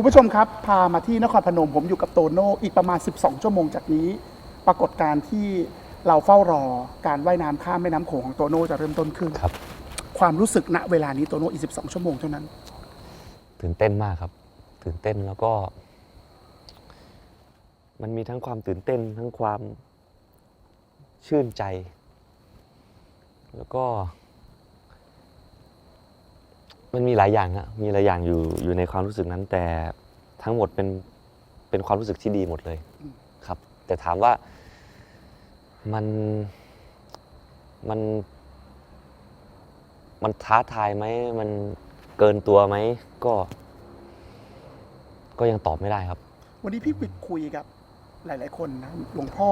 คุณผู้ชมครับ พามาที่นครพนมผมอยู่กับโตโน่อีกประมาณ 12 ชั่วโมงจากนี้ ปรากฏการณ์ที่เราเฝ้ารอการว่ายน้ำข้ามแม่น้ำโขงของโตโน่จะเริ่มต้นขึ้นครับ ความรู้สึกณเวลานี้โตโน่อีก 12 ชั่วโมงเท่านั้น ตื่นเต้นมากครับ ตื่นเต้นแล้วก็ มันมีทั้งความตื่นเต้นทั้งความชื่นใจ แล้วก็ มันมีหลายอย่างฮะมีหลายอย่างอยู่อยู่ในความรู้สึกนั้น แต่ทั้งหมดเป็นเป็นความรู้สึกที่ดีหมดเลยครับ แต่ถามว่ามันมันมันท้าทายไหมมันเกินตัวไหมก็ ก็ยังตอบไม่ได้ครับ วันนี้พี่วิกคุยกับหลาย ๆ คนนะหลวงพ่อ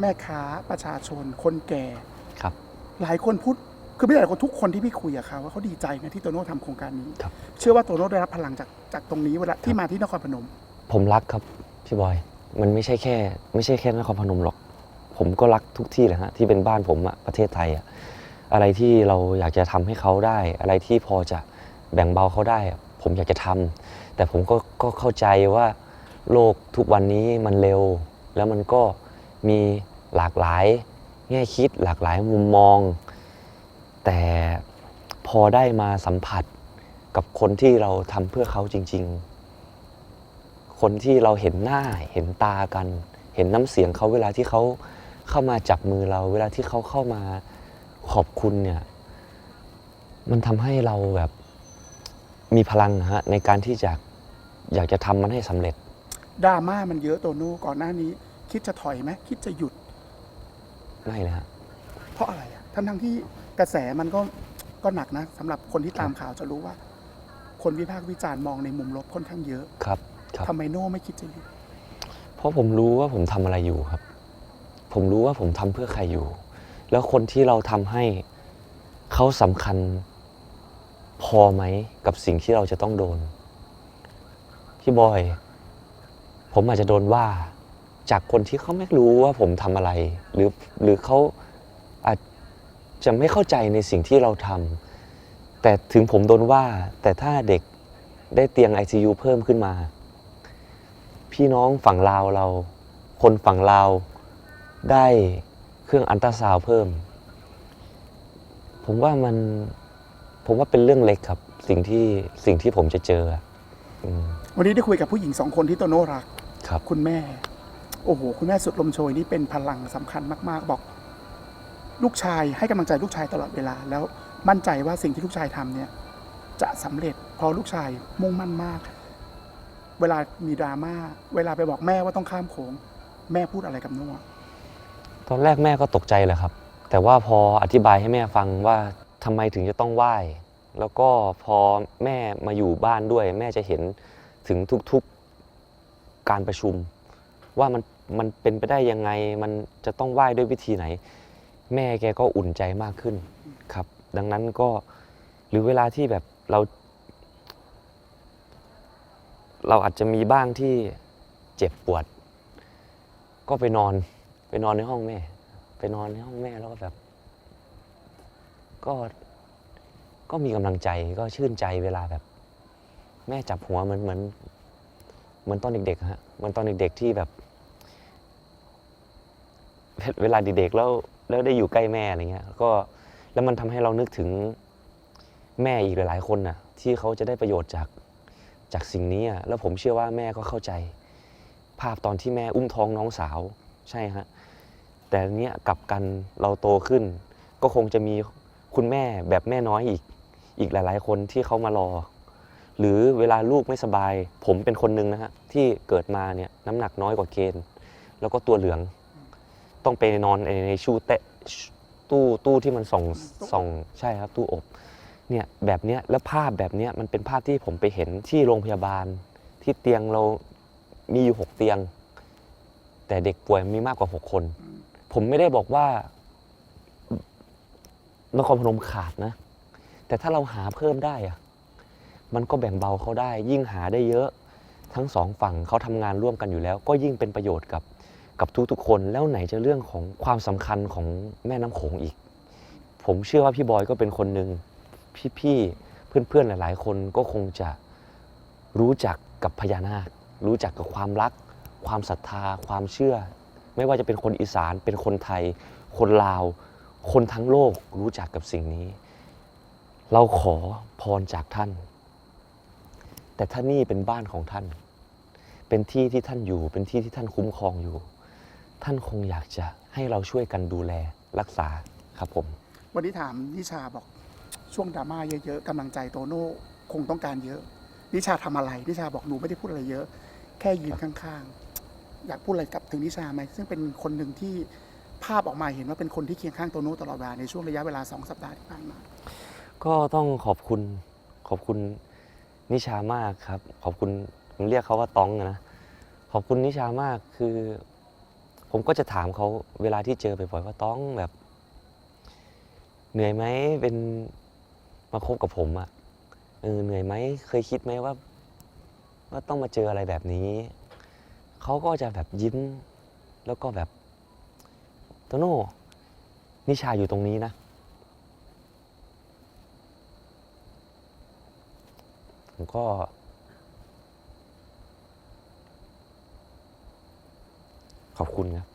แม่ค้าประชาชนคนแก่ครับ หลายคนพูด คือไม่ใช่หลายคนทุกคนที่พี่คุยกับเขาว่าเขาดีใจนะที่โตโน่ทำโครงการนี้ ครับ เชื่อว่าโตโน่ได้รับพลังจากจากตรงนี้เวลาที่มาที่นครพนม ผมรักครับพี่บอย มันไม่ใช่แค่ ไม่ใช่แค่นครพนมหรอก ผมก็รักทุกที่แหละฮะที่เป็นบ้านผมอะประเทศไทยอะอะไรที่เราอยากจะทำให้เขาได้ อะไรที่พอจะแบ่งเบาเขาได้อะผมอยากจะทำแต่ผมก็ก็เข้าใจว่าโลกทุกวันนี้มันเร็ว แล้วมันก็มีหลากหลายแง่คิดหลากหลายมุมมอง แต่พอได้มาสัมผัสกับคนที่เราทำเพื่อเขาจริง ๆ คนที่เราเห็นหน้าเห็นตากัน เห็นน้ำเสียงเขาเวลาที่เขาเข้ามาจับมือเรา เวลาที่เขาเข้ามาขอบคุณเนี่ยมันทำให้เราแบบมีพลังนะฮะในการที่จะอยากจะทำมันให้สำเร็จ ดราม่ามันเยอะโตโน่ก่อนหน้านี้ คิดจะถอยไหมคิดจะหยุดไม่เลยฮะ เพราะอะไรอะทั้งทั้งๆที่ กระแสมันก็ก็หนักนะสำหรับคนที่ตามข่าวจะรู้ว่า คนวิพากษ์วิจารณ์มองในมุมลบค่อนข้างเยอะครับครับ ทำไมโน่ไม่คิดจะหยุดเพราะผมรู้ว่าผมทำอะไรอยู่ครับ ผมรู้ว่าผมทำเพื่อใครอยู่ แล้วคนที่เราทำให้เขาสำคัญพอไหมกับสิ่งที่เราจะต้องโดน พี่บอย ผมอาจจะโดนว่าจากคนที่เขาไม่รู้ว่าผมทำอะไร หรือหรือเขาอาจ จะไม่เข้าใจในสิ่งที่เราทำแต่ถึงผมโดนว่า แต่ถ้าเด็กได้เตียง ICU เพิ่มขึ้นมา พี่น้องฝั่งลาวเรา คนฝั่งลาวได้เครื่องอันตราซาวด์เพิ่ม ผมว่ามันผมว่าเป็นเรื่องเล็กครับสิ่งที่สิ่งที่ผมจะเจออะอืม วันนี้ได้คุยกับผู้หญิงสองคนที่โตโน่รักครับ คุณแม่ โอ้โห คุณแม่สุดลมโชยนี่เป็นพลังสำคัญมาก ๆ บอก ลูกชายให้กำลังใจลูกชายตลอดเวลา แล้วมั่นใจว่าสิ่งที่ลูกชายทำเนี่ยจะสำเร็จเพราะลูกชายมุ่งมั่นมาก เวลามีดราม่าเวลาไปบอกแม่ว่าต้องข้ามโขงแม่พูดอะไรกับโน่ตอนแรกแม่ก็ตกใจแหละครับ แต่ว่าพออธิบายให้แม่ฟังว่าทำไมถึงจะต้องไหว้ แล้วก็พอแม่มาอยู่บ้านด้วย แม่จะเห็นถึงทุกๆการประชุม ว่ามันมันเป็นไปได้ยังไงมันจะต้องไหว้ด้วยวิธีไหน แม่แกก็อุ่นใจมากขึ้นครับ ดังนั้นก็หรือเวลาที่แบบเรา เราอาจจะมีบ้างที่เจ็บปวด ก็ไปนอนไปนอนในห้องแม่ ไปนอนในห้องแม่แล้วก็แบบ ก็ก็มีกำลังใจก็ชื่นใจเวลาแบบ แม่จับหัวเหมือนเหมือนเหมือนตอนเด็กๆฮะเหมือนตอนเด็กๆที่แบบ เวลาเด็กๆแล้ว แล้วได้อยู่ใกล้แม่อะไรเงี้ยก็แล้วมันทำให้เรานึกถึงแม่อีกหลายๆคนน่ะที่เขาจะได้ประโยชน์จากจากสิ่งนี้อะแล้วผมเชื่อว่าแม่ก็เข้าใจ ภาพตอนที่แม่อุ้มท้องน้องสาวใช่ฮะแต่เนี้ยกลับกันเราโตขึ้น ก็คงจะมีคุณแม่แบบแม่น้อยอีกอีกหลาย ๆ คนที่เขามารอ หรือเวลาลูกไม่สบาย ผมเป็นคนหนึ่งนะฮะที่เกิดมาเนี่ยน้ำหนักน้อยกว่าเกณฑ์ แล้วก็ตัวเหลือง ต้องไปนอนในในชูเตะตู้ตู้ที่มันส่องส่องใช่ครับตู้อบเนี่ยแบบเนี้ยแล้วภาพแบบเนี้ยมันเป็นภาพที่ผมไปเห็นที่โรงพยาบาล ที่เตียงเรามีอยู่หกเตียง แต่เด็กป่วยมีมากกว่าหกคน ผมไม่ได้บอกว่านครพนมขาดนะ แต่ถ้าเราหาเพิ่มได้อะมันก็แบ่งเบาเขาได้ ยิ่งหาได้เยอะ ทั้งสองฝั่งเขาทำงานร่วมกันอยู่แล้ว ก็ยิ่งเป็นประโยชน์กับ กับทุกๆคนแล้วไหนจะเรื่องของความสำคัญของแม่น้ำโขงอีก ผมเชื่อว่าพี่บอยก็เป็นคนหนึ่งพี่ๆเพื่อนๆหลาย ๆ คนก็คงจะรู้จักกับพญานาค รู้จักกับความรัก ความศรัทธา ความเชื่อ ไม่ว่าจะเป็นคนอีสานเป็นคนไทย คนลาว คนทั้งโลกรู้จักกับสิ่งนี้ เราขอพรจากท่าน แต่ถ้านนี่เป็นบ้านของท่าน เป็นที่ที่ท่านอยู่ เป็นที่ที่ท่านคุ้มครองอยู่ ท่านคงอยากจะให้เราช่วยกันดูแลรักษาครับผม วันนี้ถามนิชาบอกช่วงดราม่าเยอะๆกำลังใจโตโน่คงต้องการเยอะ นิชาทำอะไร นิชาบอกหนูไม่ได้พูดอะไรเยอะ แค่ยืนข้างๆ อยากพูดอะไรกับถึงนิชาไหมซึ่งเป็นคนหนึ่งที่ภาพออกมาเห็นว่าเป็นคนที่เคียงข้างโตโน่ตลอดเวลาในช่วงระยะเวลาสองสัปดาห์ที่ผ่านมา ก็ต้องขอบคุณขอบคุณนิชามากครับ ขอบคุณผมเรียกเขาว่าต้องนะขอบคุณนิชามากคือ ผมก็จะถามเขาเวลาที่เจอบ่อยๆว่าต้องแบบ เหนื่อยไหมเป็นมาคบกับผมอะ่ะเออเหนื่อยไหมเคยคิดไหมว่า ว่าต้องมาเจออะไรแบบนี้เขาก็จะแบบยิ้ม แล้วก็แบบโตโน่นิชาอยู่ตรงนี้นะ ผมก็ ขอบคุณครับ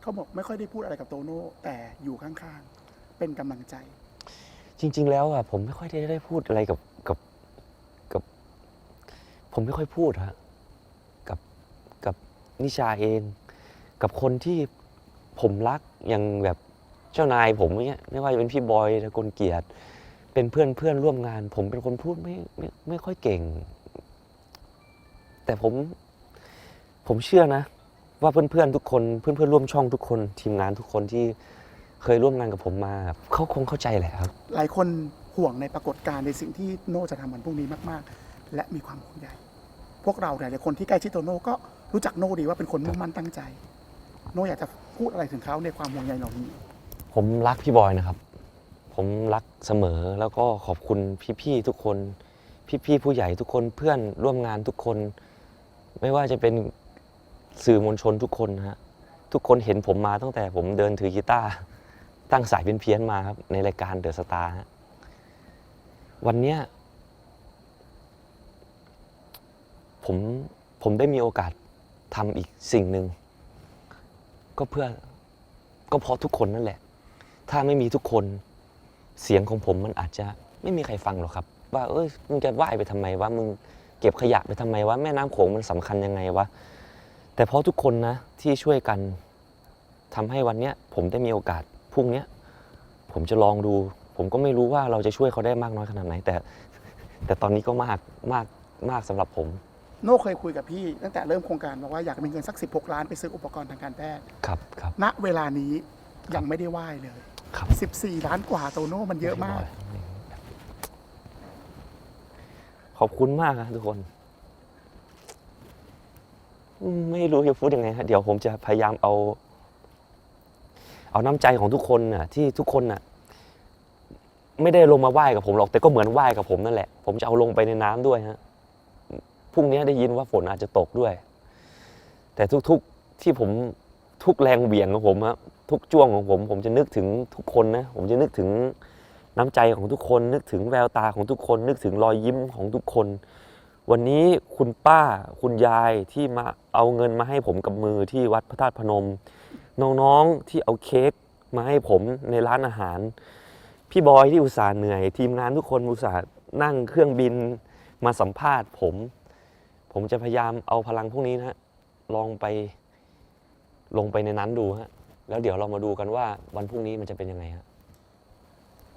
เขาบอกไม่ค่อยได้พูดอะไรกับโตโน่แต่อยู่ข้างๆ เป็นกำลังใจ จริง ๆ แล้วอะผมไม่ค่อยได้ได้พูดอะไรกับกับกับ ผมไม่ค่อยพูดฮะกับกับนิชาเอง กับคนที่ผมรักอย่างแบบเจ้านายผมเนี่ยไม่ว่าจะเป็นพี่บอยตะกลเกียรติ เป็นเพื่อนเพื่อนร่วมงาน ผมเป็นคนพูดไม่ไม่ไม่ค่อยเก่ง แต่ผมผมเชื่อนะ ว่าเพื่อนเพื่อนๆทุกคนเพื่อนเพื่อนๆร่วมช่องทุกคน ทีมงานทุกคนที่เคยร่วมงานกับผมมาเขาคงเข้าใจแหละครับ หลายคนห่วงในปรากฏการณ์ในสิ่งที่โน่จะทำวันพรุ่งนี้มากๆ และมีความห่วงใยพวกเราหลายๆคนที่ใกล้ชิดโตโน่ก็รู้จักโน่ดีว่าเป็นคนมุ่งมั่นตั้งใจ โน่อยากจะพูดอะไรถึงเขาในความห่วงใยเหล่านี้ ผมรักพี่บอยนะครับ ผมรักเสมอแล้วก็ขอบคุณพี่ๆทุกคน พี่ๆผู้ใหญ่ทุกคนเพื่อนร่วมงานทุกคน ไม่ว่าจะเป็น สื่อมวลชนทุกคนนะฮะทุกคนเห็นผมมาตั้งแต่ผมเดินถือกีตาร์ตั้งสายเป็นเพี้ยนๆมาครับในรายการเดอะสตาร์วันเนี้ยผมผมได้มีโอกาสทำอีกสิ่งหนึ่งก็เพื่อก็เพราะทุกคนนั่นแหละ ถ้าไม่มีทุกคนเสียงของผมมันอาจจะไม่มีใครฟังหรอกครับ ว่าเอ้ยมึงจะว่ายไปทำไมวะมึงเก็บขยะไปทำไมวะแม่น้ำโขงมันสำคัญยังไงวะ แต่เพราะทุกคนนะที่ช่วยกันทำให้วันเนี้ยผมได้มีโอกาสพรุ่งเนี้ยผมจะลองดู ผมก็ไม่รู้ว่าเราจะช่วยเขาได้มากน้อยขนาดไหน แต่ แต่ตอนนี้ก็มากมากมากสำหรับผม โน่เคยคุยกับพี่ตั้งแต่เริ่มโครงการบอกว่าอยากมีเงินสัก 16 ล้านไปซื้ออุปกรณ์ทางการแพทย์ครับครับณเวลานี้ยังไม่ได้ไหว้เลยครับ14 ล้านกว่าโตโน่มันเยอะมาก ขอบคุณมากนะทุกคนอืม ไม่รู้จะพูดยังไงฮะเดี๋ยวผมจะพยายามเอา เอาน้ำใจของทุกคนน่ะ ที่ทุกคนน่ะ ไม่ได้ลงมาไหว้กับผมหรอกแต่ก็เหมือนไหว้กับผมนั่นแหละ ผมจะเอาลงไปในน้ำด้วยฮะพรุ่งนี้ได้ยินว่าฝนอาจจะตกด้วย แต่ทุกๆที่ผมทุกแรงเหวี่ยงของผมฮะทุกจ้วงของผม ผมจะนึกถึงทุกคนนะ ผมจะนึกถึงน้ำใจของทุกคน นึกถึงแววตาของทุกคน นึกถึงรอยยิ้มของทุกคน วันนี้คุณป้าคุณยายที่มาเอาเงินมาให้ผมกับมือที่วัดพระธาตุพนม น้องๆที่เอาเค้กมาให้ผมในร้านอาหาร พี่บอยที่อุตส่าห์เหนื่อย ทีมงานทุกคนอุตส่าห์นั่งเครื่องบินมาสัมภาษณ์ผม ผมจะพยายามเอาพลังพวกนี้นะฮะลองไปลงไปในนั้นดูฮะแล้วเดี๋ยวเรามาดูกันว่าวันพรุ่งนี้มันจะเป็นยังไงฮะ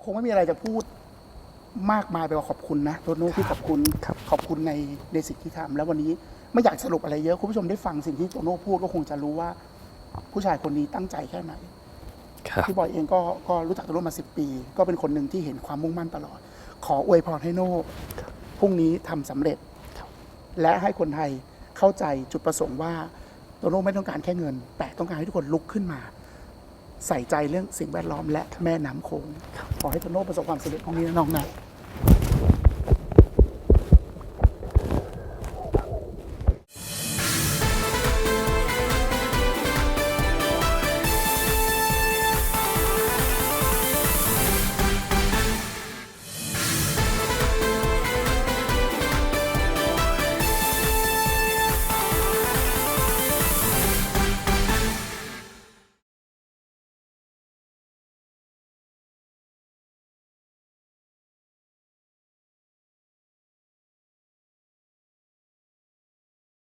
คงไม่มีอะไรจะพูด มากมายไปกว่าขอบคุณนะโตโน่ที่ขอบคุณครับขอบคุณในในสิ่งที่ทำแล้ววันนี้ไม่อยากสรุปอะไรเยอะคุณผู้ชมได้ฟังสิ่งที่โตโน่พูดก็คงจะรู้ว่า ผู้ชายคนนี้ตั้งใจแค่ไหนครับพี่บอยเองก็ก็รู้จักโตโน่มาสิปี ก็เป็นคนหนึ่งที่เห็นความมุ่งมั่นตลอด ขออวยพรให้โน่พรุ่งนี้ทำสำเร็จ และให้คนไทยเข้าใจจุดประสงค์ว่าโตโน่ไม่ต้องการแค่เงิน แต่ต้องการให้ทุกคนลุกขึ้นมา ใส่ใจเรื่องสิ่งแวดล้อมและแม่น้ำโขง ขอให้โตโน่ประสบความสำเร็จพรุ่งนี้นะน้องนะ